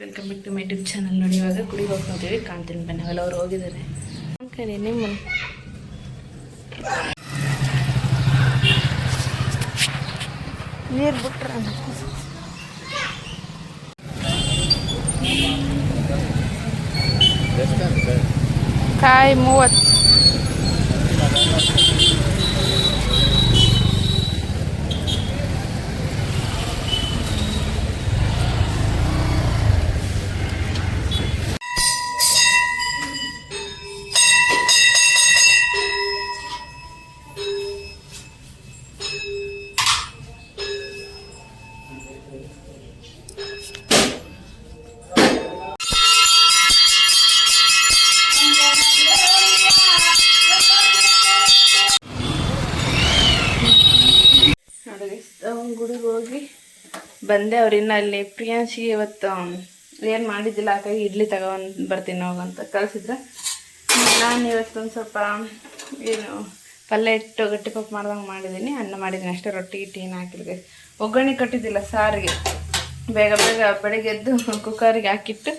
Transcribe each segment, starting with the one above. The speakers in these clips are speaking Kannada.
Welcome back to my YouTube channel ನೋಡಿ ಇವಾಗ ಕುಡಿ ಹೋಗ್ತೀವಿ ಕಾಣ್ತೀನಿ. ಬನ್ನಿ ಅವೆಲ್ಲ ಅವ್ರು ಹೋಗಿದ್ದಾರೆ. ಕಡೆ ನಿಮ್ಮ ನೀರು ಬಿಟ್ರ ಕಾಯಿ ಮೂವತ್ತು. ಬಂದೆ ಅವ್ರಿನ್ನ ಅಲ್ಲಿ ಪ್ರಿಯಾಂಶಿಗೆ ಇವತ್ತು ಏನು ಮಾಡಿದ್ದಿಲ್ಲ, ಹಾಗಾಗಿ ಇಡ್ಲಿ ತಗೊಂಡು ಬರ್ತೀನಿ ಹೋಗಂತ ಕಳಿಸಿದ್ರೆ. ನಾನು ಇವತ್ತೊಂದು ಸ್ವಲ್ಪ ಏನು, ಪಲ್ಯ ಇಟ್ಟು ಗಟ್ಟಿ ಪಪ್ಪು ಮಾಡ್ದಂಗೆ ಮಾಡಿದ್ದೀನಿ ಅನ್ನ ಮಾಡಿದ್ದೀನಿ ಅಷ್ಟೇ, ರೊಟ್ಟಿ ಗಿಟ್ಟಿ ಏನು ಒಗ್ಗರಣೆ ಕಟ್ಟಿದ್ದಿಲ್ಲ ಸಾರಿಗೆ. ಬೇಗ ಬೇಗ ಬೆಳಗ್ಗೆ ಎದ್ದು ಕುಕ್ಕರಿಗೆ ಹಾಕಿಟ್ಟು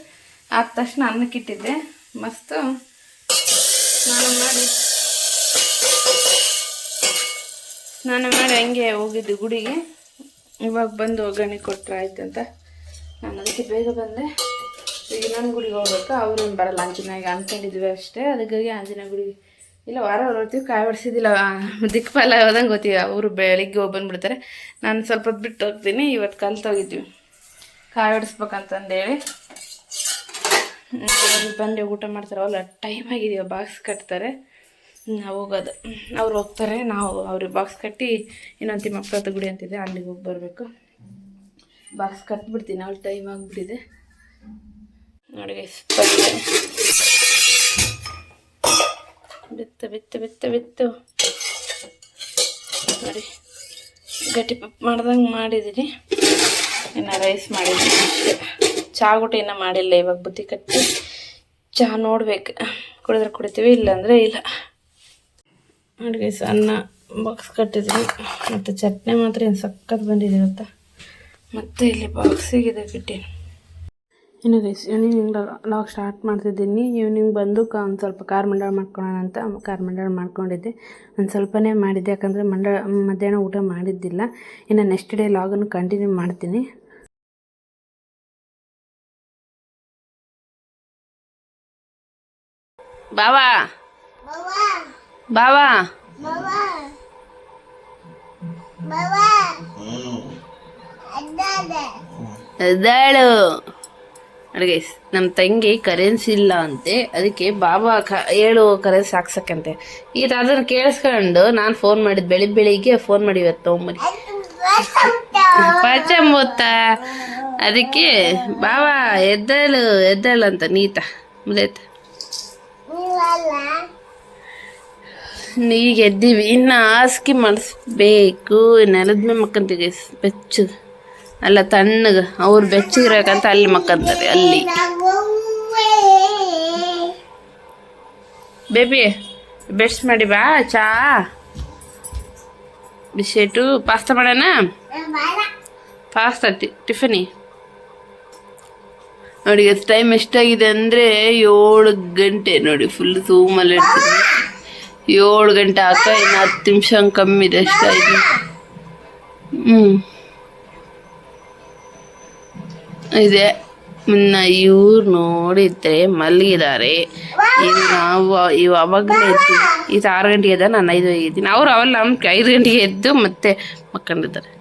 ಆದ ತಕ್ಷಣ ಅನ್ನಕ್ಕಿಟ್ಟಿದ್ದೆ ಮಸ್ತು. ಸ್ನಾನ ಮಾಡಿ. ಸ್ನಾನ ಮಾಡಿ ಹಂಗೆ ಹೋಗಿದ್ದು ಗುಡಿಗೆ. ಇವಾಗ ಬಂದು ಒಗ್ಗರಣೆ ಕೊಟ್ಟರೆ ಆಯ್ತು ಅಂತ. ನಾನು ಅದಕ್ಕೆ ಬೇಗ ಬಂದೆ. ಈಗ ಇನ್ನೊಂದು ಗುಡಿಗೆ ಹೋಗ್ಬೇಕು. ಅವ್ರು ಬರಲ್ಲ. ಆಂಜನೇಯ ಅಂದ್ಕೊಂಡಿದ್ವಿ ಅಷ್ಟೇ. ಅದಕ್ಕಾಗಿ ಆಂಜನೇಯ ಗುಡಿಗೆ ಇಲ್ಲ, ವಾರ ಹೊರತೀವಿ ಕಾಯಿ ಹೊಡ್ಸಿದ್ದಿಲ್ಲ ದಿಕ್ಪಾಲ ಹೋದಂಗೆ ಗೊತ್ತೀವಿ ಅವರು ಬೆಳಿಗ್ಗೆ ಹೋಗಿ ಬಂದುಬಿಡ್ತಾರೆ. ನಾನು ಸ್ವಲ್ಪ ಹೊತ್ತು ಬಿಟ್ಟು ಹೋಗ್ತೀನಿ. ಇವತ್ತು ಕಲ್ತೋಗಿದ್ವಿ ಕಾಯಿ ಹೊಡಿಸ್ಬೇಕಂತಂದೇಳಿ ಬಂದು. ಊಟ ಮಾಡ್ತಾರೆ. ಅವಲ್ಲ ಟೈಮ್ ಆಗಿದೆಯೋ, ಬಾಕ್ಸ್ ಕಟ್ತಾರೆ. ಹೋಗೋದು. ಅವ್ರು ಹೋಗ್ತಾರೆ, ನಾವು ಅವ್ರಿಗೆ ಬಾಕ್ಸ್ ಕಟ್ಟಿ, ಇನ್ನೊಂದು ತಿಮ್ಮಪ್ಪದ ಗುಡಿ ಅಂತಿದೆ, ಅಲ್ಲಿಗೆ ಹೋಗಿ ಬರಬೇಕು. ಬಾಕ್ಸ್ ಕಟ್ಬಿಡ್ತೀನಿ ಅವ್ರ ಟೈಮ್ ಆಗಿಬಿಟ್ಟಿದೆ. ನೋಡಿ ಬಿತ್ತ ಬಿತ್ತ, ಬಿತ್ತು ಬಿತ್ತು. ನೋಡಿ, ಗಟ್ಟಿ ಪಪ್ಪು ಮಾಡ್ದಂಗೆ ಮಾಡಿದ್ದೀನಿ ಇನ್ನು ರೈಸ್ ಮಾಡಿದ್ದೀನಿ ಚಹಾ ಊಟ ಇನ್ನೂ ಮಾಡಿಲ್ಲ, ಇವಾಗ ಬುತ್ತಿ ಕಟ್ಟಿ. ಚಹಾ ನೋಡ್ಬೇಕು. ಕುಡಿದ್ರೆ ಕುಡಿತೀವಿ, ಇಲ್ಲಾಂದರೆ ಇಲ್ಲ. Guys, ಅನ್ನ ಬಾಕ್ಸ್ ಕಟ್ಟಿದ್ವಿ. ಮತ್ತು ಚಟ್ನಿ ಮಾತ್ರ ಏನು ಸಖತ್ ಬಂದಿದೆ ಗೊತ್ತಾ ಮತ್ತು ಇಲ್ಲಿ ಬಾಕ್ಸಿಗೆ ಬಿಟ್ಟಿನಿ ಇನ್ನು ಗೈಸ್ ಈವ್ನಿಂಗ್ ಲಾಗ್ ಸ್ಟಾರ್ಟ್ ಮಾಡ್ತಿದ್ದೀನಿ. ಈವ್ನಿಂಗ್ ಬಂದು ಕ ಒಂದು ಸ್ವಲ್ಪ ಕಾರ್ ಮಂಡಳ ಮಾಡ್ಕೊಳ್ಳೋಣ ಅಂತ ಕಾರ್ ಮಂಡಳ ಮಾಡ್ಕೊಂಡಿದ್ದೆ. ಒಂದು ಸ್ವಲ್ಪನೇ ಮಾಡಿದ್ದೆ ಯಾಕಂದರೆ ಮಂಡಳ ಮಧ್ಯಾಹ್ನ ಊಟ ಮಾಡಿದ್ದಿಲ್ಲ. ಇನ್ನು ನೆಕ್ಸ್ಟ್ ಡೇ ಲಾಗನ್ನು ಕಂಟಿನ್ಯೂ ಮಾಡ್ತೀನಿ. ಬಾವಾ! ಬಾವಾ. ಎದ್ದಾಳು ಅಡುಗೆ ನಮ್ಮ ತಂಗಿ ಕರೆನ್ಸಿ ಇಲ್ಲ ಅಂತೆ, ಅದಕ್ಕೆ ಬಾಬಾ ಕ, ಹೇಳು ಕರೆನ್ಸಿ ಹಾಕ್ಸಕ್ಕಂತೆ. ಈಗ ಅದನ್ನು ಕೇಳಿಸ್ಕೊಂಡು ನಾನು ಫೋನ್ ಮಾಡಿದ್ದು ಬೆಳಿಗ್ಗೆ ಬೆಳಿಗ್ಗೆ ಫೋನ್ ಮಾಡಿ ಇವತ್ತು ತೊಗೊಂಬರಿ ಮೂತ ಅದಕ್ಕೆ ಬಾಬಾ ಎದ್ದಾಳು ಎದ್ದಾಳು ಅಂತ, ನೀತ ಮುದೇತ ಈಗ ಎದ್ದೀವಿ. ಇನ್ನು ಹಾಸಿಗೆ ಮಾಡಿಸ್ಬೇಕು. ನೆಲದ ಮೇಲೆ ಮಕ್ಕಂತೀವಿ ಬೆಚ್ಚಗೆ ಅಲ್ಲ ತಣ್ಣಗೆ. ಅವ್ರು ಬೆಚ್ಚಗಿರಬೇಕಂತ ಅಲ್ಲಿ ಮಕ್ಕಂತಾರೆ, ಅಲ್ಲಿ. ಬೇಬಿ ಬೆಸ್ಟ್ ಮಾಡಿ ಬಾ, ಚಾ. ಬಿಸ್ಕೆಟು ಪಾಸ್ತಾ ಮಾಡೋಣ? ಪಾಸ್ತಾ, ಟಿ, ಟಿಫನಿ. ನೋಡಿ ಟೈಮ್ ಎಷ್ಟಾಗಿದೆ ಅಂದರೆ ಏಳು ಗಂಟೆ. ನೋಡಿ ಫುಲ್ ಸೂಮಲ್ಲಿ ಇರ್ತೀನಿ. ಏಳು ಗಂಟೆ ಆಕ ಇನ್ನು ಹತ್ತು ನಿಮಿಷ ಹಂಗೆ ಕಮ್ಮಿ ಇದೆ ಎಷ್ಟಾಯ್ತು ಹ್ಞೂ ಇದೆ. ಇನ್ನು ಇವ್ರು ನೋಡಿದ್ರೆ ಮಲಗಿದ್ದಾರೆ ಈಗ ನಾವು, ಇವು ಅವಾಗಲೇ ಇದ್ದೀವಿ ಇದು ಆರು ಗಂಟೆಗೆ ಎದ್ದ, ನಾನು ಐದು ಇದ್ದೀನಿ ಅವ್ರು ಅವಲ್ಲ ನಮ್ಮ ಐದು ಗಂಟೆಗೆ ಎದ್ದು ಮತ್ತೆ ಮಕ್ಕಂಡಿದ್ದಾರೆ.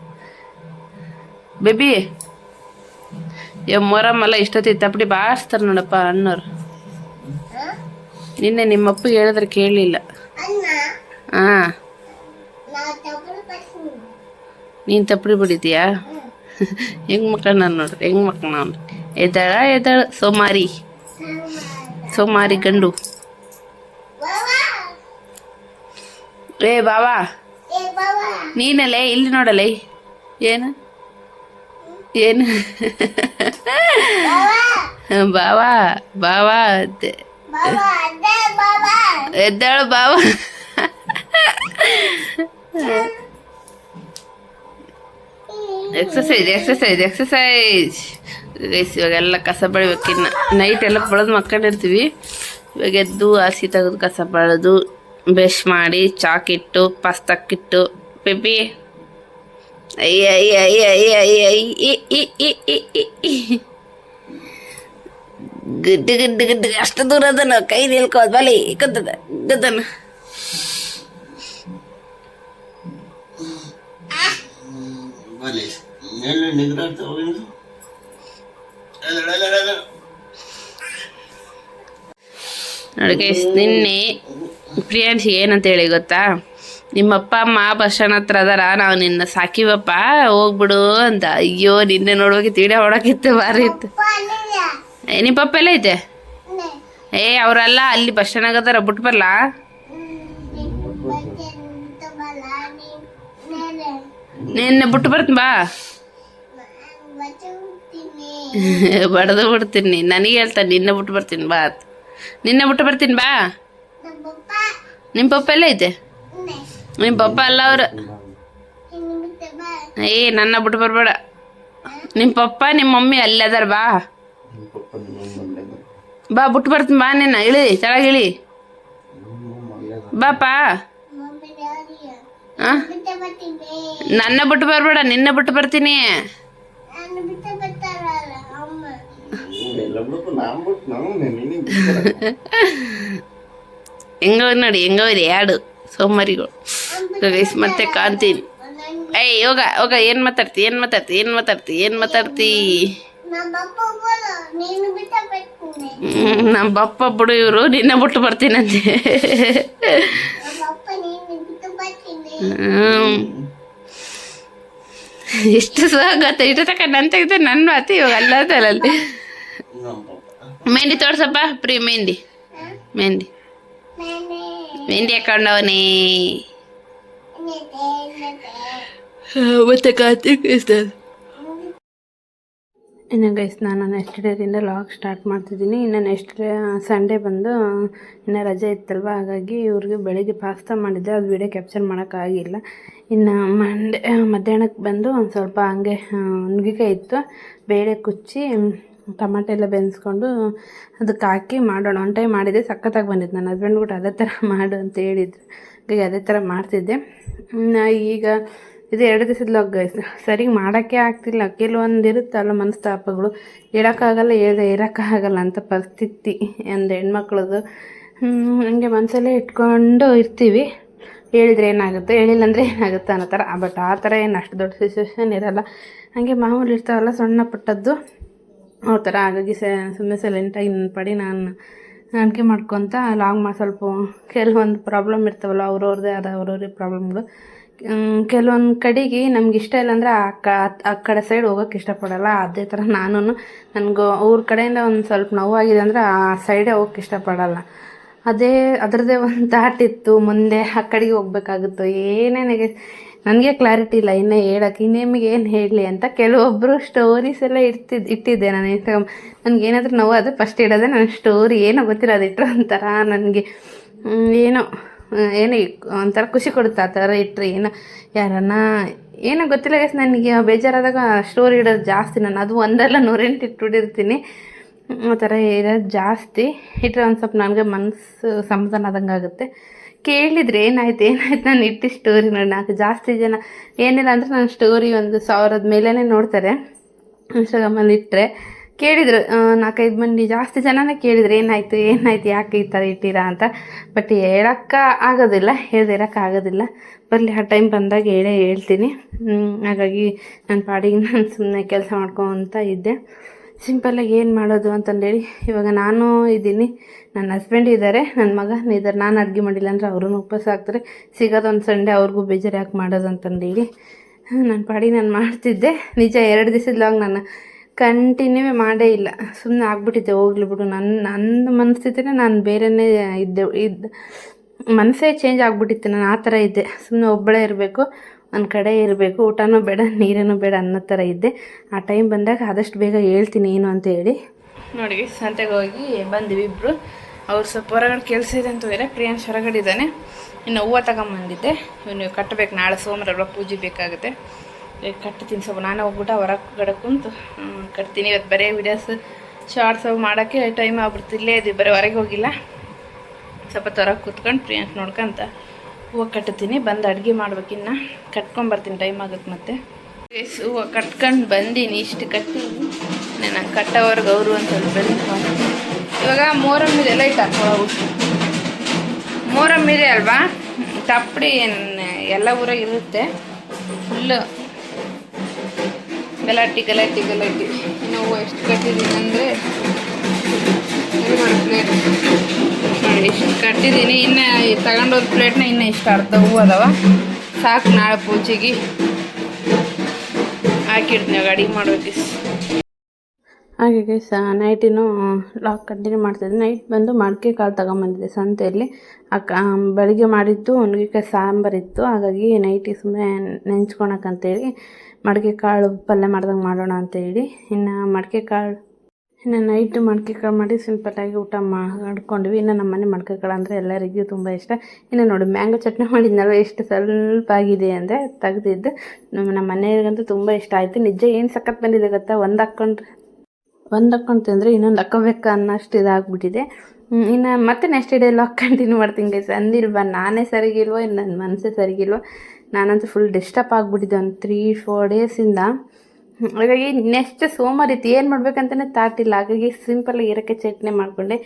ಬೇಬಿ. ಮೊರಮ್ಮಲ್ಲ ಇಷ್ಟೊತ್ತಿಗೆ ತಪ್ಪಡಿ ಬಾರಿಸ್ತಾರೆ ನೋಡಪ್ಪ ಅಣ್ಣವ್ರು. ನಿನ್ನೆ ನಿಮ್ಮಪ್ಪ ಹೇಳಿದ್ರೆ ಕೇಳಲಿಲ್ಲ. ಹಾಂ ನೀನು ತಪ್ಪಡಿ ಬಿಡಿದ್ಯಾ ಹೆಂಗ್ ಮಕ್ಕಳ ನಾನು ನೋಡ್ರಿ? ಹೆಂಗ್ ಮಕ್ಕಳ ನೋಡ್ರಿ? ಎದ್ದಾಳ ಎದ್ದಾಳ ಸೋಮಾರಿ. ಸೋಮಾರಿ. ಗಂಡು. ಏ ಬಾವಾ. ನೀನಲ್ಲೇ ಇಲ್ಲಿ ನೋಡಲೇ. ಏನು? ಏನು? ಬಾವಾ. ಬಾವಾ ಅಂತೆ ಎದ್ದಾಳು ಬಾವ. ಎಕ್ಸಸೈಜ್ ಎಕ್ಸಸೈಜ್ ಎಕ್ಸಸೈಜ್ ಗೈಸ್ ಇವಾಗೆಲ್ಲ ಕಸ ಬಳಿಬೇಕು ಇನ್ನು. ನೈಟ್ ಎಲ್ಲ ಬಳ್ದು ಮಕ್ಕಂಡಿರ್ತೀವಿ ಇವಾಗ ಎದ್ದು ಹಸಿ ತೆಗೆದು ಕಸ ಬಳದು ಬ್ರಷ್ ಮಾಡಿ ಚಾಕಿಟ್ಟು ಪಸ್ತಕ್ಕಿಟ್ಟು ಪಿಪಿ ಅಯ್ಯ ಅಯ್ಯ ಅಯ್ಯ ಅಯ್ಯ ಅಯ್ಯ ಗುಡ್ಡು ಗಡ್ಡ ಗಡ್ಡ ಅಷ್ಟು ದೂರ ಅದನ ಕೈ ನಿಲ್ಕೋದ್ ಬಲಿ ಗದ್ದದ ಗದ್ದನ ನೋಡಿ ಗೈಸ್ ನಿನ್ನೆ ಪ್ರಿಯಾಂಶಿ ಏನಂತ ಹೇಳಿ ಗೊತ್ತಾ? ನಿಮ್ಮಪ್ಪ ಅಮ್ಮ ಬಸ್ ಸ್ಟ್ಯಾಂಡ್ ಹತ್ರ ಅದಾರ ನಾವು ನಿನ್ನ ಸಾಕಿವಪ್ಪ ಹೋಗ್ಬಿಡು ಅಂತ. ಅಯ್ಯೋ ನಿನ್ನೆ ನೋಡೋಕೆ ವಿಡಿಯೋ ಹೊಡಕಿತ್ತು ಬಾರಿ ಇತ್ತು. ನಿಮ್ಮ ಪಪ್ಪ ಎಲ್ಲ ಐತೆ? ಏ ಅವರೆಲ್ಲ ಅಲ್ಲಿ ಬಸ್ ಸ್ಟ್ಯಾಂಡ್ ಆಗದಾರ ಬಿಟ್ಟು ಬರ್ಲಾ? ನಿನ್ನೆ ಬಿಟ್ಟು ಬರ್ತೀನಿ ಬಾ. ಬಡದು ಬಿಡ್ತೀನಿ ನನಗೆ ಹೇಳ್ತಾನೆ ನಿನ್ನೆ ಬಿಟ್ಟು ಬರ್ತೀನಿ ಬಾ. ನಿನ್ನೆ ಬಿಟ್ಟು ಬರ್ತೀನಿ ಬಾ. ನಿಮ್ಮ ಪಪ್ಪ ಎಲ್ಲ ಐತೆ? ನಿಮ್ಮ ಪಪ್ಪ ಅಲ್ಲ ಅವರು. ಏ ನನ್ನ ಬಿಟ್ಟು ಬರ್ಬೇಡ. ನಿಮ್ಮ ಪಪ್ಪ ನಿಮ್ಮ ಮಮ್ಮಿ ಅಲ್ಲಿ ಅದಾರ ಬಾ. ಬಾ, ಬಿಟ್ಟು ಬರ್ತೀನಿ, ಬಾ ನಿನ್ನ. ಇಳಿ, ಕೆಳಗೆ ಇಳಿ. ಬಾಪಾ? ನನ್ನ ಬಿಟ್ಟು ಬರಬೇಡ, ನಿನ್ನ ಬಿಟ್ಟು ಬರ್ತೀನಿ. ಹೆಂಗ ನೋಡಿ ಹೆಂಗವ್ರಿ ಎರಡು ಸೋಮಾರಿಗಳು ಮತ್ತೆ ಕಾಂತೀನಿ ಏಯ್, ಹೋಗ ಹೋಗ, ಏನು ಮಾತಾಡ್ತಿ ಏನು ಮಾತಾಡ್ತಿ ಏನು ಮಾತಾಡ್ತಿ ಏನು ಮಾತಾಡ್ತಿ? ನಮ್ಮ ಬಪ್ಪ ಬಿಡು ಇವರು ನಿನ್ನ ಬಿಟ್ಟು ಬರ್ತೀನಂತೆ. ಹ್ಮ್. ಎಷ್ಟು ಸಾಗತ್ತ ಇಟ್ಟು ತಕ ನನ್ ತೆಗೆದ್ರೆ ನನ್ನ ಮಾತು ಇವಾಗ ಅಲ್ಲದಲ್ಲ ಅಲ್ಲಿ ಮೆಹಂದಿ ತೋರ್ಸಪ್ಪ ಪ್ರೀ ಮೆಹಂದಿ. ಮೆಹಂದಿ. ಮೆಹಂದಿ. ಹಾಕೊಂಡವನೇ. ಮತ್ತೆ ಕಾರ್ತಿಕ್ ಇನ್ನು ಗೈಸ್ ನಾನು ನೆಕ್ಸ್ಟ್ ಡೇದಿಂದ ಲಾಗ್ ಸ್ಟಾರ್ಟ್ ಮಾಡ್ತಿದ್ದೀನಿ. ಇನ್ನು ನೆಕ್ಸ್ಟ್ ಡೇ ಸಂಡೇ ಬಂದು, ಇನ್ನು ರಜೆ ಇತ್ತಲ್ವ? ಹಾಗಾಗಿ ಇವ್ರಿಗೆ ಬೆಳಿಗ್ಗೆ ಪಾಸ್ತಾ ಮಾಡಿದ್ದೆ. ಅದು ವಿಡಿಯೋ ಕ್ಯಾಪ್ಚರ್ ಮಾಡೋಕ್ಕಾಗಿಲ್ಲ ಇನ್ನು ಮಂಡೇ ಮಧ್ಯಾಹ್ನಕ್ಕೆ ಬಂದು ಒಂದು ಸ್ವಲ್ಪ ಹಂಗೆ ನುಗ್ಗಿಕಾಯಿ ಇತ್ತು. ಬೇಳೆ ಕುಚ್ಚಿ ಟಮಾಟೆ ಎಲ್ಲ ಬೆನ್ಸ್ಕೊಂಡು ಅದಕ್ಕೆ ಹಾಕಿ ಮಾಡೋಣ. ಒನ್ ಟೈಮ್ ಮಾಡಿದ್ದೆ. ಸಖತ್ತಾಗಿ ಬಂದಿದ್ದು ನನ್ನ ಹಸ್ಬೆಂಡ್ ಕೂಡ ಅದೇ ಥರ ಮಾಡು ಅಂತ ಹೇಳಿದ್ರು. ಹಾಗಾಗಿ ಅದೇ ಥರ ಮಾಡ್ತಿದ್ದೆ. ಈಗ ಇದು ಎರಡು ದಿವಸದ ಲಾಗ್ ಗೈಸ್ ಸರಿಗೆ ಮಾಡೋಕ್ಕೆ ಆಗ್ತಿಲ್ಲ. ಕೆಲವೊಂದು ಇರುತ್ತಲ್ಲ ಮನಸ್ತಾಪಗಳು. ಹೇಳೋಕ್ಕಾಗಲ್ಲ ಹೇಳ್ದೆ ಇರೋಕ್ಕಾಗಲ್ಲ ಅಂತ ಪರಿಸ್ಥಿತಿ ಒಂದು ಹೆಣ್ಮಕ್ಳದು. ಹ್ಮ್, ಹಂಗೆ ಮನಸ್ಸಲ್ಲೇ ಇಟ್ಕೊಂಡು ಇರ್ತೀವಿ. ಹೇಳಿದ್ರೆ ಏನಾಗುತ್ತೆ? ಹೇಳಿಲ್ಲ ಅಂದರೆ ಏನಾಗುತ್ತೆ ಅನ್ನೋ ಥರ. ಬಟ್ ಆ ಥರ ಏನು ಅಷ್ಟು ದೊಡ್ಡ ಸಿಚುವೇಶನ್ ಇರಲ್ಲ. ಹಾಗೆ ಮಾಮೂಲಿ ಇರ್ತಾವಲ್ಲ ಸಣ್ಣ ಪುಟ್ಟದ್ದು. ಅವ್ರ ಥರ ಹಾಗಾಗಿ ಸುಮ್ಮನೆ ಸೈಲೆಂಟಾಗಿ ನನ್ನ ಪಡಿ ನಾನು ಅಡುಗೆ ಮಾಡ್ಕೊತ ಲಾಂಗ್ ಮಾಡಿ ಸ್ವಲ್ಪ ಕೆಲವೊಂದು ಪ್ರಾಬ್ಲಮ್ ಇರ್ತಾವಲ್ಲ ಅವ್ರವ್ರದ್ದೇ ಆದ ಅವ್ರವ್ರಿಗೆ ಪ್ರಾಬ್ಲಮ್ಗಳು ಕೆಲವೊಂದು ಕಡೆಗೆ ನಮ್ಗೆ ಇಷ್ಟ ಇಲ್ಲ ಅಂದರೆ ಆ ಕ, ಆ ಕಡೆ ಸೈಡ್ ಹೋಗೋಕೆ ಇಷ್ಟಪಡಲ್ಲ ಅದೇ ಥರ ನಾನು ನನಗೂ ಅವ್ರ ಕಡೆಯಿಂದ ಒಂದು ಸ್ವಲ್ಪ ನೋವಾಗಿದೆ ಅಂದರೆ ಆ ಸೈಡೇ ಹೋಗಕ್ಕೆ ಇಷ್ಟಪಡಲ್ಲ ಅದೇ, ಅದರದ್ದೇ ಒಂದು ಥಾಟ್ ಇತ್ತು, ಮುಂದೆ ಆ ಕಡೆಗೆ ಹೋಗ್ಬೇಕಾಗುತ್ತೋ ಏನೇನಿಗೆ ನನಗೆ ಕ್ಲಾರಿಟಿ ಇಲ್ಲ, ಇನ್ನೇ ಹೇಳಕ್ಕೆ ನಿಮಗೆ ಏನು ಹೇಳಲಿ ಅಂತ ಕೆಲವೊಬ್ಬರು ಸ್ಟೋರೀಸ್ ಎಲ್ಲ ಇಡ್ತಿದ್ದು ಇಟ್ಟಿದ್ದೆ ನಾನು ಇನ್ಸ್ಟಾಗ್ರಾಮ್ ನನಗೆ ಏನಾದರೂ ನೋವು ಅದು ಫಸ್ಟ್ ಇಡೋದೇ ನನ್ನ ಸ್ಟೋರಿ ಏನೋ ಗೊತ್ತಿರೋದು ಇಟ್ಟರೆ ಒಂಥರ ನನಗೆ. ಏನೋ. ಏನೋ ಒಂಥರ ಖುಷಿ ಕೊಡುತ್ತೆ ಆ ಥರ ಇಟ್ಟರೆ ಏನೋ ಯಾರನ್ನ ಏನೋ ಗೊತ್ತಿಲ್ಲ ಗೈಸ್ ನನಗೆ ಬೇಜಾರಾದಾಗ ಸ್ಟೋರಿ ಇಡೋದು ಜಾಸ್ತಿ ನಾನು. ಅದು ಒಂದಲ್ಲ ನೂರೆಂಟು ಇಟ್ಬಿಟ್ಟಿರ್ತೀನಿ. ಆ ಥರ ಇರೋದು ಜಾಸ್ತಿ. ಇಟ್ಟರೆ ಒಂದು ಸ್ವಲ್ಪ ನನಗೆ ಮನಸ್ಸು ಸಮಾಧಾನ ಆದಂಗೆ ಆಗುತ್ತೆ. ಕೇಳಿದ್ರೆ ಏನಾಯ್ತು ಏನಾಯ್ತು? ನಾನು ಇಟ್ಟು ಸ್ಟೋರಿ ನೋಡಿ, ನಾಲ್ಕು ಜಾಸ್ತಿ ಜನ ಏನಿಲ್ಲ ಅಂದರೆ ನಾನು ಸ್ಟೋರಿ ಒಂದು ಸಾವಿರದ ಮೇಲೇ ನೋಡ್ತಾರೆ. ಇನ್ಸ್ಟಾಗ್ರಾಮಲ್ಲಿ ಇಟ್ಟರೆ ಕೇಳಿದರು ನಾಲ್ಕೈದು ಮಂದಿ ಜಾಸ್ತಿ ಜನನೇ ಕೇಳಿದ್ರು, ಏನಾಯಿತು, ಏನಾಯ್ತು, ಯಾಕೆ ಈ ಥರ ಇಟ್ಟಿರಾ ಅಂತ. ಬಟ್ ಹೇಳೋಕ್ಕೆ ಆಗೋದಿಲ್ಲ ಹೇಳ್ದೆ ಇರೋಕ್ಕೆ ಆಗೋದಿಲ್ಲ. ಬರಲಿ, ಆ ಟೈಮ್ ಬಂದಾಗ ಹೇಳೇ ಹೇಳ್ತೀನಿ. ಹಾಗಾಗಿ ನನ್ನ ಪಾಡಿಗೆ ನಾನು ಸುಮ್ಮನೆ ಕೆಲಸ ಮಾಡ್ಕೊತ ಇದ್ದೆ. ಸಿಂಪಲ್ಲಾಗಿ ಏನು ಮಾಡೋದು ಅಂತಂದೇಳಿ, ಇವಾಗ ನಾನು ಇದ್ದೀನಿ. ನನ್ನ ಹಸ್ಬೆಂಡ್ ಇದ್ದಾರೆ ನನ್ನ ಮಗ ಇದ್ದಾರೆ ನಾನು ಅಡುಗೆ ಮಾಡಿಲ್ಲ ಅಂದರೆ ಅವ್ರೂ ಉಪವಾಸ ಆಗ್ತಾರೆ. ಸಿಗೋದು ಒಂದು ಸಂಡೇ ಅವ್ರಿಗೂ ಬೇಜಾರು ಯಾಕೆ ಮಾಡೋದು ಅಂತಂದೇಳಿ ನನ್ನ ಪಾಡಿ ನಾನು ಮಾಡ್ತಿದ್ದೆ. ನಿಜ, ಎರಡು ದಿವಸದ ಲಾಗ್ ನಾನು ಕಂಟಿನ್ಯೂವೇ ಮಾಡೇ ಇಲ್ಲ. ಸುಮ್ಮನೆ ಆಗ್ಬಿಟ್ಟಿದ್ದೆ ಹೋಗ್ಲಿ ಬಿಡು. ನನ್ನ ನನ್ನ ಮನಸ್ಥಿತಿನೇ ನಾನು ಬೇರೆನೇ ಇದ್ದೆ ಇದ್ದು ಮನಸ್ಸೇ ಚೇಂಜ್ ಆಗಿಬಿಟ್ಟಿತ್ತು. ನಾನು ಆ ಥರ ಇದ್ದೆ. ಸುಮ್ಮನೆ ಒಬ್ಬಳೇ ಇರಬೇಕು, ಒಂದು ಕಡೆ ಇರಬೇಕು. ಊಟನೂ ಬೇಡ ನೀರೇನೂ ಬೇಡ ಅನ್ನೋ ಥರ ಇದ್ದೆ. ಆ ಟೈಮ್ ಬಂದಾಗ ಆದಷ್ಟು ಬೇಗ ಹೇಳ್ತೀನಿ ಏನು ಅಂತ ಹೇಳಿ. ನೋಡಿ, ಸಂತೆಗೆ ಹೋಗಿ ಬಂದ್ವಿ ಇಬ್ಬರು ಅವ್ರು ಸ್ವಲ್ಪ ಹೊರಗಡೆ ಕೆಲಸ ಇದೆ ಅಂತ ಹೋದರೆ ಪ್ರಿಯಾಂಶ್ ಹೊರಗಡೆ ಇದ್ದಾನೆ. ಇನ್ನು ಹೂವು ತಗೊಂಬಂದಿದ್ದೆ. ಇವನು ಕಟ್ಟಬೇಕು. ನಾಳೆ ಸೋಮವಾರ ಪೂಜೆ ಬೇಕಾಗುತ್ತೆ. ಈಗ ಕಟ್ತೀನಿ ಸ್ವಲ್ಪ ನಾನು ಹೋಗ್ಬಿಟ್ಟು ಹೊರ ಕಡೆ ಕುಂತು ಕಟ್ತೀನಿ. ಇವತ್ತು ಬರೀ ವಿಡಿಯೋಸ್ ಶಾರ್ಟ್ಸ್ ಅವು ಮಾಡೋಕ್ಕೆ ಟೈಮ್ ಆಗ್ಬಿಡ್ತು. ಇಲ್ಲೇ ಇದೀವಿ, ಬರೀ ಹೊರಗೆ ಹೋಗಿಲ್ಲ. ಸ್ವಲ್ಪ ಹೊರಗೆ ಕೂತ್ಕೊಂಡು ಪ್ರಿಯಾಂಕ್ ನೋಡ್ಕೊಂತ, ಹೂವು ಕಟ್ತೀನಿ, ಬಂದು ಅಡುಗೆ ಮಾಡ್ಬೇಕಿನ್ನ ಕಟ್ಕೊಂಬರ್ತೀನಿ ಟೈಮ್ ಆಗುತ್ತೆ ಮತ್ತೆ. ಹೂವು ಕಟ್ಕೊಂಡು ಬಂದೀನಿ, ಇಷ್ಟು ಕಟ್ಟಿ ನಾನು ಕಟ್ಟೋವರೆಗೆ ಅವರು ಅಂತ ಹೇಳಿ ಇವಾಗ ಮೋರಮ್ ಇದೆ ಲೈಟ್ ಹಾಕೋ ಮೋರಮ್ ಇದೆ ಅಲ್ವಾ ತಪ್ಪಡಿ ಎಲ್ಲ ಊರಾಗ ಇರುತ್ತೆ. ಫುಲ್ಲು ಗಲಾಟಿ ಗಲಾಟಿ ಗಲಾಟಿ. ಹೂವು ಎಷ್ಟು ಕಟ್ಟಿದ್ದೀನಿ ಅಂದರೆ ನೋಡಿ, ಇಷ್ಟು ಕಟ್ಟಿದ್ದೀನಿ. ಇನ್ನು ತಗೊಂಡೋದ ಪ್ಲೇಟ್ನ ಇನ್ನೂ ಇಷ್ಟು ಅರ್ಧ ಹೂವು ಅದಾವ. ಸಾಕು, ನಾಳೆ ಪೂಜೆಗೆ ಹಾಕಿಡ್ತೀನಿ ಅಡಿಗೆ ಮಾಡ್ಬೇಕು ಹಾಗೆ ಗೈಸ್ ನೈಟಿನೂ ಲಾಕ್ ಕಂಟಿನ್ಯೂ ಮಾಡ್ತಿದ್ದೆ ನೈಟ್ ಬಂದು ಮಡಿಕೆ ಕಾಳು ತಗೊಂಬಂದಿದ್ದೆ ಸಂತೆಯಲ್ಲಿ. ಅಕ್ಕ ಬೆಳಿಗ್ಗೆ ಮಾಡಿದ್ದು ಒಣಗಿಕಾಯಿ ಸಾಂಬಾರಿತ್ತು ಹಾಗಾಗಿ ನೈಟಿಗೆ ಸುಮ್ಮನೆ ನೆಂಚ್ಕೊಳಕ್ಕಂತೇಳಿ ಮಡಿಕೆ ಕಾಳು ಪಲ್ಯ ಮಾಡ್ದಂಗೆ ಮಾಡೋಣ ಅಂತ ಹೇಳಿ. ಇನ್ನು ಮಡಿಕೆ ಕಾಳು ಇನ್ನು ನೈಟ್ ಮಡಿಕೆ ಕಾಳು ಮಾಡಿ ಸಿಂಪಲ್ಲಾಗಿ ಊಟ ಮಾಡ್ಕೊಂಡ್ವಿ. ಇನ್ನು ನಮ್ಮ ಮನೆ ಮಡಿಕೆ ಕಾಳು ಅಂದರೆ ಎಲ್ಲರಿಗೂ ತುಂಬ ಇಷ್ಟ. ಇನ್ನು ನೋಡಿ ಮ್ಯಾಂಗೋ ಚಟ್ನಿ ಮಾಡಿದ್ನಲ್ಲ, ಎಷ್ಟು ಸ್ವಲ್ಪ ಆಗಿದೆ ಅಂದರೆ ತೆಗ್ದಿದ್ದು ನಮ್ಮ ನಮ್ಮ ಮನೆಯವ್ರಿಗಂತೂ ತುಂಬ ಇಷ್ಟ ಆಯಿತು. ನಿಜ ಏನು ಸಖತ್ ಬಂದಿದೆ ಗೊತ್ತಾ? ಒಂದು ಹಾಕ್ಕೊಂಡ್ರೆ ಒಂದು ಹಾಕ್ಕೊಂಡು ತಿಂದರೆ ಇನ್ನೊಂದು ಹಾಕೋಬೇಕು ಅನ್ನೋಷ್ಟು ಇದಾಗ್ಬಿಟ್ಟಿದೆ. ಇನ್ನು ಮತ್ತೆ ನೆಕ್ಸ್ಟ್ ಡೇ ಎಲ್ಲ ಕಂಟಿನ್ಯೂ ಮಾಡ್ತೀನಿ ಗೈಸ್ ಅಂದಿಲ್ವಾ? ನಾನೇ ಸರಿಗಿಲ್ವೋ? ಇನ್ನು ನನ್ನ ಮನಸ್ಸೇ ಸರಿಗಿಲ್ವೋ? ನಾನಂತೂ ಫುಲ್ ಡಿಸ್ಟರ್ಬ್ ಆಗಿಬಿಟ್ಟಿದ್ದೆ ಒಂದು ತ್ರೀ ಫೋರ್ ಡೇಸಿಂದ ಹಾಗಾಗಿ ನೆಕ್ಸ್ಟ್ ಸೋಮವಾರ ಇತ್ತು. ಏನು ಮಾಡ್ಬೇಕಂತಲೇ ತಾಟಿಲ್ಲ ಹಾಗಾಗಿ ಸಿಂಪಲ್ಲಾಗಿ ಇರೋಕ್ಕೆ ಚಟ್ನಿ ಮಾಡಿಕೊಂಡೆ.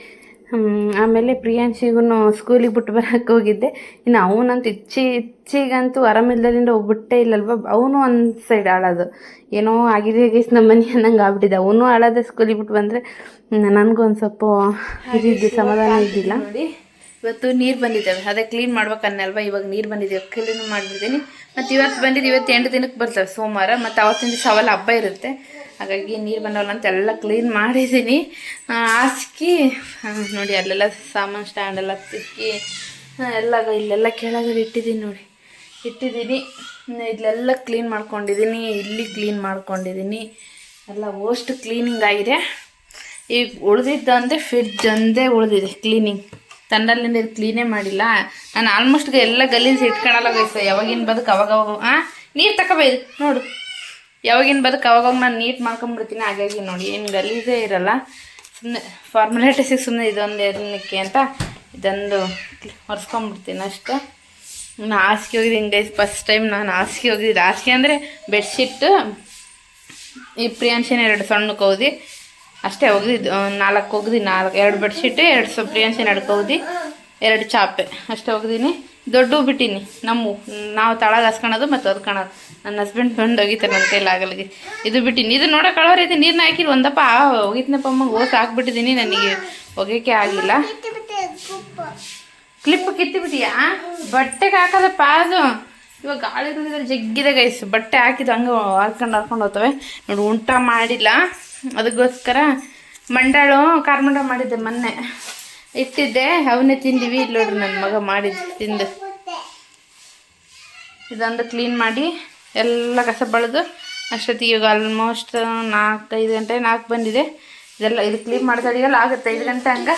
ಆಮೇಲೆ ಪ್ರಿಯಾಂಶಿಗೂ ಸ್ಕೂಲಿಗೆ ಬಿಟ್ಟು ಬರೋಕ್ಕೆ ಹೋಗಿದ್ದೆ. ಇನ್ನು ಅವನಂತೂ ಇಚ್ಚಿ ಇಚ್ಚಿಗಂತೂ ಆರಾಮಿಲ್ಲದಿಂದ ಹೋಗ್ಬಿಟ್ಟೇ ಇಲ್ಲಲ್ವ? ಅವನು ಒಂದು ಸೈಡ್ ಆಳೋದು ಏನೋ ಆಗಿದೆ ಗೈಸ್ ನಮ್ಮ ಮನೆ ಅನ್ನಂಗೆ ಆಗ್ಬಿಟ್ಟಿದೆ. ಅವನು ಆಳೋದೆ ಸ್ಕೂಲಿಗೆ ಬಿಟ್ಟು ಬಂದರೆ ನನಗೂ ಒಂದು ಸ್ವಲ್ಪ ಇದಿದ್ದು ಸಮಾಧಾನ ಇದ್ದಿಲ್ಲ. ನೋಡಿ. ಇವತ್ತು ನೀರು ಬಂದಿದ್ದಾವೆ ಅದೇ ಕ್ಲೀನ್ ಮಾಡ್ಬೇಕನ್ನಲ್ವಾ ಇವಾಗ ನೀರು ಬಂದಿದ್ದಾವೆ ಕ್ಲೀನ್ ಮಾಡಿಬಿಡ್ತೀನಿ. ಮತ್ತು ಇವತ್ತು ಬಂದಿದ್ದು ಇವತ್ತು ಎಂಟು ದಿನಕ್ಕೆ ಬರ್ತವೆ ಸೋಮವಾರ. ಮತ್ತು ಅವತ್ತಿನ ದಿವಸ ಅವೆಲ್ಲ ಹಬ್ಬ ಇರುತ್ತೆ. ಹಾಗಾಗಿ ನೀರು ಬಂದವಲ್ಲ ಅಂತ ಎಲ್ಲ ಕ್ಲೀನ್ ಮಾಡಿದ್ದೀನಿ. ಹಾಸ್ಕಿ ನೋಡಿ ಅಲ್ಲೆಲ್ಲ ಸಾಮಾನು ಸ್ಟ್ಯಾಂಡ್ ಎಲ್ಲ ತಿಕ್ಕಿ ಎಲ್ಲ ಇಲ್ಲೆಲ್ಲ ಕೆಳಗಡೆ ಇಟ್ಟಿದ್ದೀನಿ ನೋಡಿ. ಇಟ್ಟಿದ್ದೀನಿ ಇಲ್ಲೆಲ್ಲ ಕ್ಲೀನ್ ಮಾಡ್ಕೊಂಡಿದ್ದೀನಿ ಇಲ್ಲಿ ಕ್ಲೀನ್ ಮಾಡ್ಕೊಂಡಿದ್ದೀನಿ ಎಲ್ಲ ಓಸ್ಟ್ ಕ್ಲೀನಿಂಗ್ ಆಗಿದೆ. ಈಗ ಉಳಿದಿದ್ದು ಅಂದರೆ ಫ್ರಿಡ್ಜ್ ಒಂದೇ ಉಳಿದಿದೆ ಕ್ಲೀನಿಂಗ್ ತಂಡಲ್ಲಿಂದ ಇದು ಕ್ಲೀನೇ ಮಾಡಿಲ್ಲ. ನಾನು ಆಲ್ಮೋಸ್ಟ್ ಎಲ್ಲ ಗಲೀಜು ಇಟ್ಕೊಳಲ್ಲ ಗೈಸ ಯಾವಾಗಿನ ಬದುಕು ಅವಾಗ ಹಾಂ ನೀರು ತಗೋಬೈದು ನೋಡು. ಯಾವಾಗಿನ ಬದುಕು ಅವಾಗವಾಗ ನಾನು ನೀಟ್ ಮಾಡ್ಕೊಂಬಿಡ್ತೀನಿ, ಹಾಗಾಗಿ ನೋಡಿ, ಏನು ಗಲೀಜೇ ಇರಲ್ಲ. ಸುಮ್ಮನೆ ಫಾರ್ಮುಲೇಟಿಸಿಗೆ ಸುಮ್ಮನೆ ಇದೊಂದು ಎರಡಕ್ಕೆ ಅಂತ ಇದೊಂದು ಒರೆಸ್ಕೊಂಬಿಡ್ತೀನಿ ಅಷ್ಟು. ನಾನು ಹಾಸಿಗೆ ಹೋಗಿದ್ದೀನಿ ಗೈಸ್ ಫಸ್ಟ್ ಟೈಮ್ ನಾನು ಹಾಸಿಗೆ ಹೋಗಿದ್ದೆ ಹಾಸಿಗೆ ಅಂದರೆ ಬೆಡ್ಶೀಟ್ ಈ ಪ್ರಿಯಾಂಶನ ಎರಡು ಸಣ್ಣ ಕೌದಿ ಅಷ್ಟೇ ಒಗ್ದಿದ್ದು ನಾಲ್ಕು ಒಗ್ದು ನಾಲ್ಕು, ಎರಡು ಬೆಡ್ಶೀಟ್ ಎರಡು ಸೊ ಪ್ರಿಯಾನ್ಶಿನ ಎರಡು ಕೌದಿ, ಎರಡು ಚಾಪೆ. ಅಷ್ಟೇ ಒಗ್ದೀನಿ ದೊಡ್ಡ ಬಿಟ್ಟೀನಿ. ನಮ್ಮ, ನಾವು ತಳಗ ಹಸ್ಕೊಳೋದು ಮತ್ತು ಹೊದ್ಕೊಳೋದು ನನ್ನ ಹಸ್ಬೆಂಡ್ ಬಂದು ಒಗಿತಾರೆ ನನ್ನ ಕೈಲಿ ಆಗಲ್ಗೆ ಇದು ಬಿಟ್ಟಿನಿ. ಇದು ನೋಡೋ ಕಳವರ್ ನೀರನ್ನ ಹಾಕಿರಿ. ಒಂದಪ್ಪ ಒಗಿತ್ನಪ್ಪ ಅಮ್ಮಗೆ ಓಸ್ ಹಾಕ್ಬಿಟ್ಟಿದ್ದೀನಿ ನನಗೆ. ಒಗೆಯೋಕ್ಕೆ ಆಗಿಲ್ಲ. ಕ್ಲಿಪ್ ಕಿತ್ತಿಬಿಟ್ಟಿಯಾ ಬಟ್ಟೆಗೆ ಹಾಕೋದಪ್ಪ ಅದು. ಇವಾಗ ಗಾಳಿ ಬಂದಿದ್ರೆ ಜಗ್ಗಿದೆ ಗೈಸ್ ಬಟ್ಟೆ ಹಾಕಿದ್ದು ಹಂಗೆ ಹಾಕೊಂಡು ಹಾಕೊಂಡು ಹೋಗ್ತವೆ. ನೋಡಿ ಉಂಟ ಮಾಡಿಲ್ಲ. ಅದಕ್ಕೋಸ್ಕರ ಮಂಡಾಳು ಖಾರ ಮಂಡ ಮಾಡಿದ್ದೆ ಮೊನ್ನೆ. ಇಟ್ಟಿದ್ದೆ, ಅವನ್ನೇ ತಿಂದಿವಿ. ಇಲ್ಲಿ ನೋಡ್ರಿ ನನ್ನ ಮಗ ಮಾಡಿದ್ದು ತಿಂದು. ಇದೊಂದು ಕ್ಲೀನ್ ಮಾಡಿ ಎಲ್ಲ ಕಸ ಬಳಿದು ಅಷ್ಟೊತ್ತಿಗೆ ಈಗ ಆಲ್ಮೋಸ್ಟ್ ನಾಲ್ಕೈದು ಗಂಟೆ, ನಾಲ್ಕು ಬಂದಿದೆ. ಇದೆಲ್ಲ ಇದು ಕ್ಲೀನ್ ಮಾಡ್ತಾಡಿಗೆಲ್ಲ ಆಗುತ್ತೆ. ಐದು ಗಂಟೆ ಹಂಗೆ.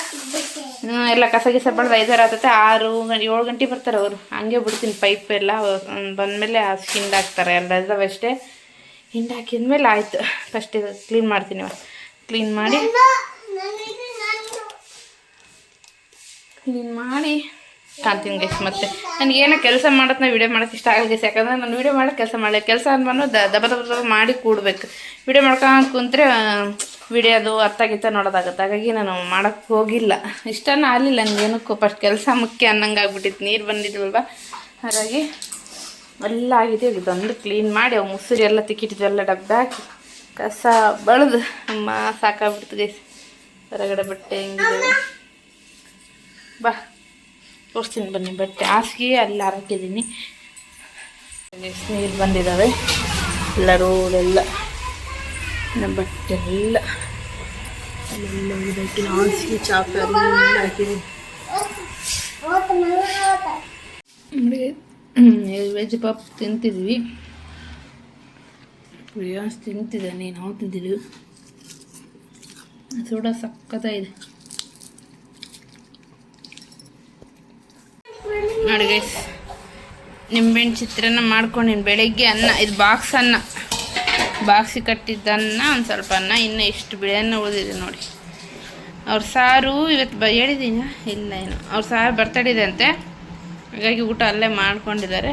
ಎಲ್ಲ ಕಸ ಗಿಸ ಬಳ್ದು ಐದಾರು ಆಗುತ್ತೆ ಆರು ಏಳು ಗಂಟೆ ಬರ್ತಾರೆ ಅವರು. ಹಂಗೆ ಬಿಡ್ತೀನಿ ಪೈಪ್ ಎಲ್ಲ. ಬಂದಮೇಲೆ ಸ್ಕಿನ್ ಹಾಕ್ತಾರೆ. ಎಲ್ಲ ಅಷ್ಟೇ. ಹಿಂಡ್ ಹಾಕಿದ್ಮೇಲೆ ಆಯಿತು. ಫಸ್ಟ್ ಕ್ಲೀನ್ ಮಾಡ್ತೀನಿ ಕ್ಲೀನ್ ಮಾಡಿ. ಕ್ಲೀನ್ ಮಾಡಿ. ಕಾಣ್ತೀನಿ ಗೈಸ್ ಮತ್ತೆ. ನನಗೆ ಏನೋ ಕೆಲಸ ಮಾಡೋದನ್ನ ವಿಡಿಯೋ ಮಾಡೋಕ್ಕೆ ಇಷ್ಟ ಆಗಲ್ಲ ಗೈಸ್ ಯಾಕಂದ್ರೆ ನಾನು ವಿಡಿಯೋ ಮಾಡೋಕ್ಕೆ ಕೆಲಸ ಮಾಡಲಿ. ಕೆಲಸ ಅಂದ್ಮೇಲೆ ದಬ ದಬ ದಬ ಮಾಡಿ ಕೂಡ್ಬೇಕು. ವಿಡಿಯೋ ಮಾಡ್ಕೊಂಡು ಕುಂತ್ರೆ ವಿಡಿಯೋ ಅದು ಅರ್ಥ ಗಿತ್ತ ನೋಡೋದಾಗತ್ತೆ. ಹಾಗಾಗಿ ನಾನು ಮಾಡೋಕ್ಕೆ ಹೋಗಿಲ್ಲ. ಇಷ್ಟನೂ ಆಗಲಿಲ್ಲ ನನಗೇನಕ್ಕೂ ಫಸ್ಟ್ ಕೆಲಸ ಮುಖ್ಯ ಅನ್ನಂಗೆ ಆಗ್ಬಿಟ್ಟಿತ್ತು. ನೀರು ಬಂದಿದ್ವಲ್ವ? ಹಾಗಾಗಿ ಎಲ್ಲ ಆಗಿದೆ. ಬಂದು ಕ್ಲೀನ್ ಮಾಡಿ ಅವು ಮುಸುರಿ ಎಲ್ಲ ತಿಕ್ಕಿಟ್ಟಿದ್ವಿ, ಎಲ್ಲ ಡಬ್ಬೆ ಹಾಕಿ. ಕಸ ಬಳ್ದು ಅಮ್ಮ ಸಾಕಾಗ್ಬಿಡ್ತು ಗೈಸ್ ಹೊರಗಡೆ ಬಟ್ಟೆ ಹೆಂಗಿದೆ? ಬಾ, ತೋರಿಸ್ತೀನಿ ಬನ್ನಿ ಬಟ್ಟೆ. ಹಾಸಿಗೆ ಅಲ್ಲಿ ಹಾಕಿದ್ದೀನಿ ನೀರು ಬಂದಿದ್ದಾವೆ ಎಲ್ಲ ರೋಡೆಲ್ಲ ನಮ್ಮ ಬಟ್ಟೆ ಎಲ್ಲ. ಅಲ್ಲೆಲ್ಲ ಇದಕ್ಕೆ ಹಾಸಿಗೆ, ಚಾಪೆ ಎಲ್ಲ ಹಾಕಿದ್ದೀನಿ. ವೆಜ್ ಪಾಪ್ ತಿಂತಿದ್ವಿ. ತಿಂತಿದ್ದೆ ತಿಂತಿದ್ದಾನೆ ನಾವು ತಿಂತಿದ್ವಿ ಸೋಡ ಸಕ್ಕತ್ತಾಗಿದೆ ನೋಡಿ ಗೈಸ್ ನಿಂಬೆಹಣ್ಣು ಚಿತ್ರಾನ್ನ ಮಾಡ್ಕೊಂಡಿನಿ. ಬೆಳಗ್ಗೆ ಅನ್ನ, ಇದು ಬಾಕ್ಸ್ ಅನ್ನ. ಬಾಕ್ಸಿ ಕಟ್ಟಿದ್ದ ಅನ್ನ, ಒಂದು ಸ್ವಲ್ಪ ಅನ್ನ, ಇನ್ನು ಎಷ್ಟು ಬಿಳಿ ಅನ್ನ ಉಳಿದಿದೆ ನೋಡಿ. ಅವ್ರ ಸಾರು ಇವತ್ತು ಬ ಹೇಳಿದ್ದೀನ ಇಲ್ಲ, ಏನು. ಅವ್ರ ಸಾರು ಬರ್ತಡಿದೆ ಅಂತೆ ಹಾಗಾಗಿ ಊಟ ಅಲ್ಲೇ ಮಾಡ್ಕೊಂಡಿದ್ದಾರೆ.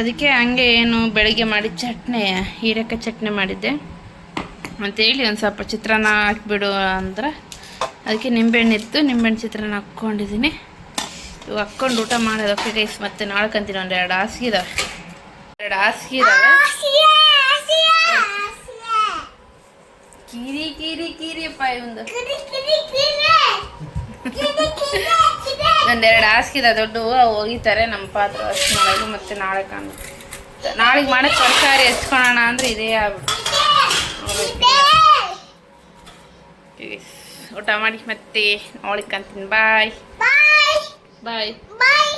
ಅದಕ್ಕೆ ಹಂಗೆ ಏನು ಬೆಳಿಗ್ಗೆ ಮಾಡಿ ಚಟ್ನಿ, ಹೀರೆಕಾಯಿ ಚಟ್ನಿ ಮಾಡಿದ್ದೆ. ಅಂತೇಳಿ ಒಂದು ಸ್ವಲ್ಪ ಚಿತ್ರಾನ್ನ ಹಾಕ್ಬಿಡು ಅಂದ್ರೆ ಅದಕ್ಕೆ ನಿಂಬೆಹಣ್ಣು ಇತ್ತು, ನಿಂಬೆಹಣ್ಣು ಚಿತ್ರಾನ್ನ ಹಾಕ್ಕೊಂಡಿದ್ದೀನಿ. ಇವಾಗ ಹಾಕ್ಕೊಂಡು ಊಟ ಮಾಡೋದಕ್ಕೆ ಗೈಸ್ ಮತ್ತೆ ನಾಳೆ ಕಂತೀನಿ ಒಂದು ಎರಡು ಹಾಸಿಗೆ ಇದಾವೆ. ಎರಡು ಹಾಸಿಗೆ ಇದಾವೆ. ಕಿರಿ ಕಿರಿ ಕಿರಿ ಪಾಯ್ ಇವಂದು ಒಂದೆರಡು ಹಾಸಿಗೆ ದೊಡ್ಡವು ಅವು ಒಗಿತಾರೆ ನಮ್ಮ ಪಾತ್ರ ಅಷ್ಟು ಮಾಡೋದು ಮತ್ತೆ ನಾಳೆ ಕಾಣುತ್ತೆ ನಾಳೆಗೆ ಮಾಡಕ್ ತರಕಾರಿ ಹೆಚ್ಕೊಳೋಣ ಅಂದ್ರೆ ಇದೇ ಊಟ ಮಾಡಿ ಮತ್ತೆ ನೋಡಿಕಂತೀನಿ ಬಾಯ್ ಬಾಯ್ ಬಾಯ್